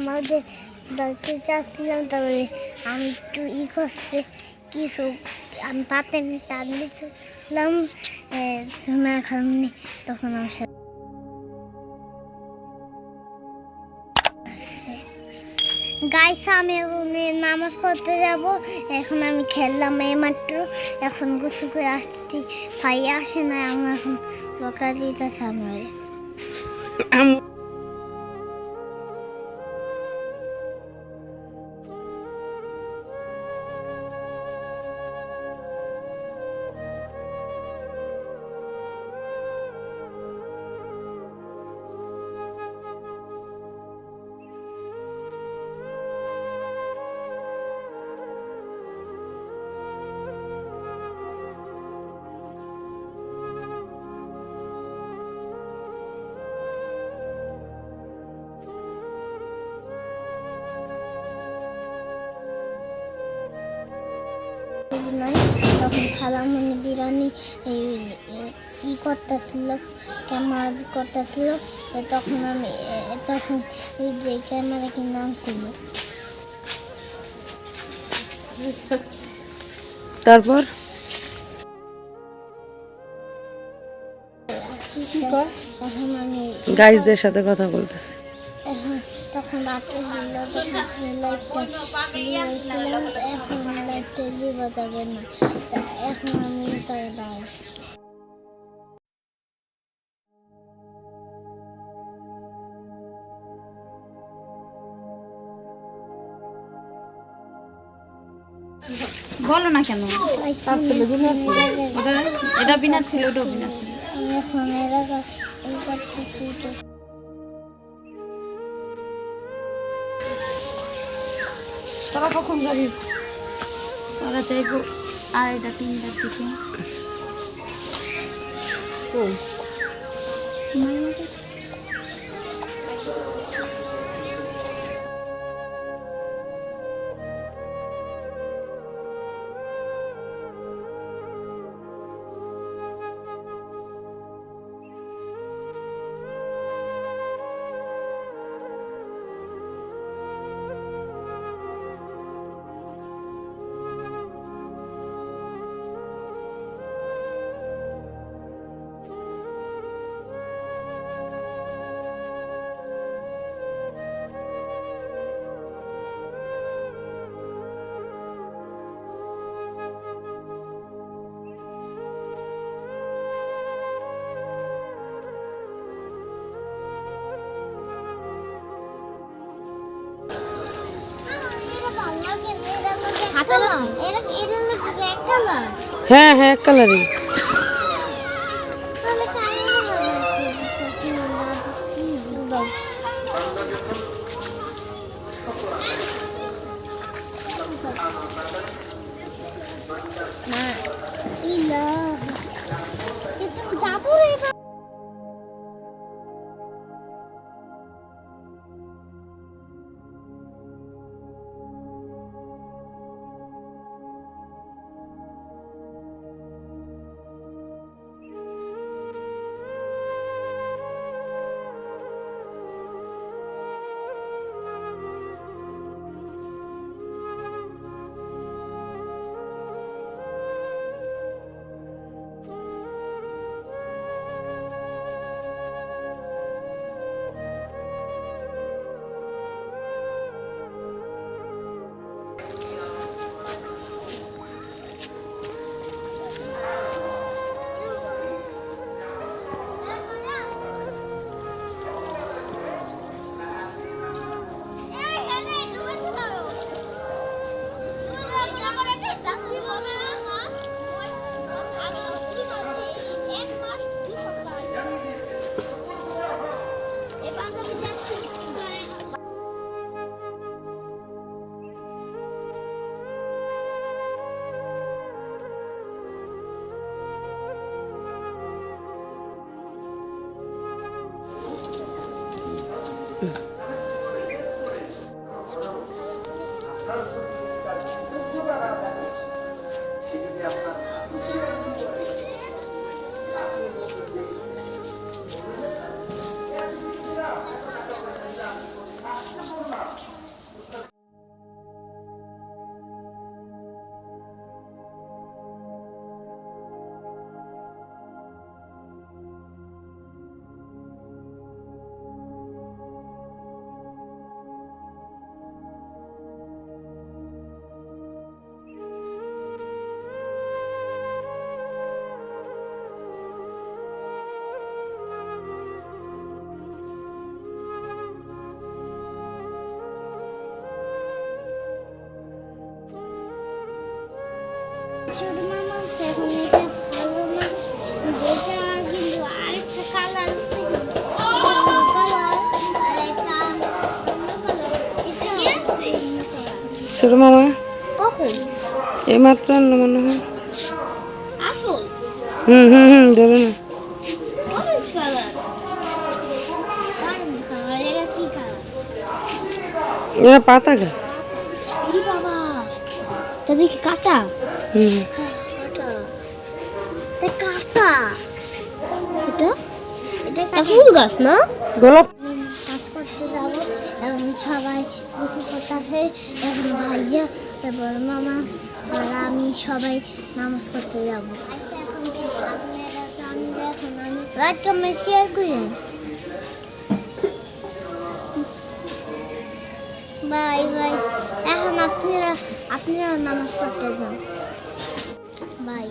আমাদের ধরতে চাচ্ছিলাম তারপরে আমি একটু ই করছে। কিছু আমি পাতে টান দিচ্ছিলাম সোনা খামনি তখন আমার সাথে গাইস আমি এখন নামাজ পড়তে যাব। এখন আমি খেললাম এই মাত্র এখন গোসল করে আসছি। ভাই আসে না আমার এখন বকা দিতেছে আমার। নাই। তখন খালামণি বিরানি ই করতেছিল ক্যামেরা করতেছিল। তখন আমি তখন ওই যে ক্যামেরা কিনে আনছিল তারপর? গাইজদের সাথে কথা বলতেছে। তখন রাত্রে ছিল তখন লাইটটা দিয়েছিলাম এখন লাইটটা দিব যাবে না। তা এখন আমি তার দাঁড়াচ্ছি বলো না কেন? ওটা এটা বিনার ছিল ওটাও বিনার ছিল। তারা কখন যাবি তারা চাইব আড়াইটা তিনটার দিকে। হ্যাঁ হ্যাঁ এক কালারই জাদু ছোট মামা কখন? এই মাত্র আনলো মনে হয়। আসল? হুম হুম হুম ধরো না। অরেঞ্জ কালার অরেঞ্জ কালার এটা কি কালার এরা পাতা গাছ। এটা দেখি কাটা? কাটা। এটা এটা? এটা ফুল গাছ না? গোলাপ। কাজ করতে যাব। এখন সবাই কিছু করতেছে। এখন ভাইয়া তারপর মামা আর আমি সবাই নামাজ করতে যাব। আপনারা দেখুন আমি লাইক কমেন্ট শেয়ার করেন। Bye bye. এখন আপনারা আপনারা নামাজ পড়তে যান। বাই।